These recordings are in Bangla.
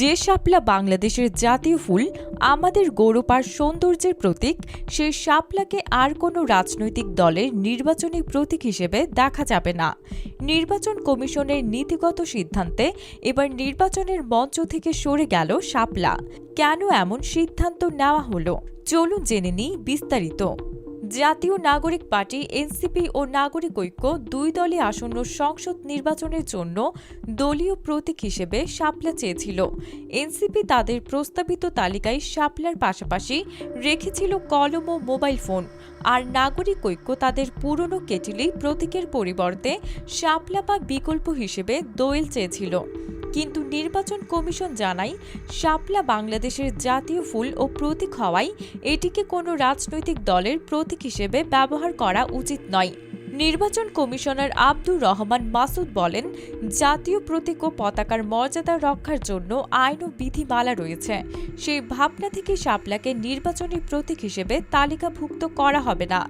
যে শাপলা বাংলাদেশের জাতীয় ফুল আমাদের গৌরব আর সৌন্দর্যের প্রতীক সেই শাপলাকে আর কোনো রাজনৈতিক দলের নির্বাচনী প্রতীক হিসেবে দেখা যাবে না। নির্বাচন কমিশনের নীতিগত সিদ্ধান্তে এবার নির্বাচনের মঞ্চ থেকে সরে গেল শাপলা। কেন এমন সিদ্ধান্ত নেওয়া হলো? চলুন জেনে নিই বিস্তারিত। জাতীয় নাগরিক পার্টি, এনসিপি ও নাগরিক ঐক্য দুই দলই আসন্ন সংসদ নির্বাচনের জন্য দলীয় প্রতীক হিসেবে শাপলা চেয়েছিল। এনসিপি তাদের প্রস্তাবিত তালিকায় শাপলার পাশাপাশি রেখেছিল কলম ও মোবাইল ফোন। আর নাগরিক ঐক্য তাদের পুরনো কেটিলি প্রতীকের পরিবর্তে শাপলা বা বিকল্প হিসেবে দোয়েল চেয়েছিল। কিন্তু নির্বাচন কমিশন জানায়, শাপলা বাংলাদেশের জাতীয় ফুল ও প্রতীক হওয়ায় এটিকে কোনো রাজনৈতিক দলের প্রতীক হিসেবে ব্যবহার করা উচিত নয়। নির্বাচন কমিশনার আব্দুর রহমান মাসুদ বলেন, জাতীয় প্রতীক ও পতাকার মর্যাদা রক্ষার জন্য আইন ও বিধিমালা রয়েছে। সেই ভাবনা থেকে শাপলাকে নির্বাচনী প্রতীক হিসেবে তালিকাভুক্ত করা হবে না।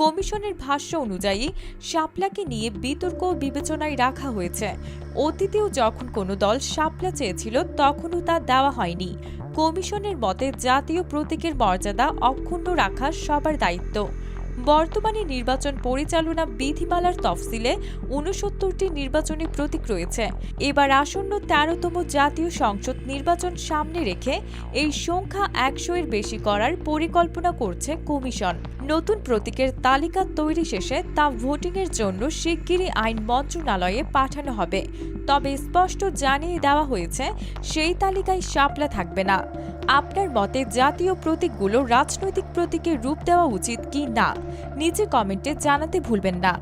কমিশনের ভাষ্য অনুযায়ী, শাপলাকে নিয়ে বিতর্ক বিবেচনায় রাখা হয়েছে। অতীতেও যখন কোনো দল শাপলা চেয়েছিল, তখনও তা দেওয়া হয়নি। কমিশনের মতে, জাতীয় প্রতীকের মর্যাদা অক্ষুণ্ণ রাখা সবার দায়িত্ব। বর্তমানে নির্বাচন পরিচালনা বিধিমালার তফসিলে উনসত্তরটি নির্বাচনী প্রতীক রয়েছে। এবার আসন্ন তেরোতম জাতীয় সংসদ নির্বাচন সামনে রেখে এই সংখ্যা একশো এর বেশি করার পরিকল্পনা করছে কমিশন। নতুন প্রতীকের তালিকা তৈরি শেষে তা ভোটিংয়ের জন্য শিগগিরই আইন মন্ত্রণালয়ে পাঠানো হবে। তবে স্পষ্ট জানিয়ে দেওয়া হয়েছে, সেই তালিকায় শাপলা থাকবে না। আপনার মতে জাতীয় প্রতীকগুলো রাজনৈতিক প্রতীকের রূপ দেওয়া উচিত কি না? নিচে কমেন্টে জানাতে ভুলবেন না।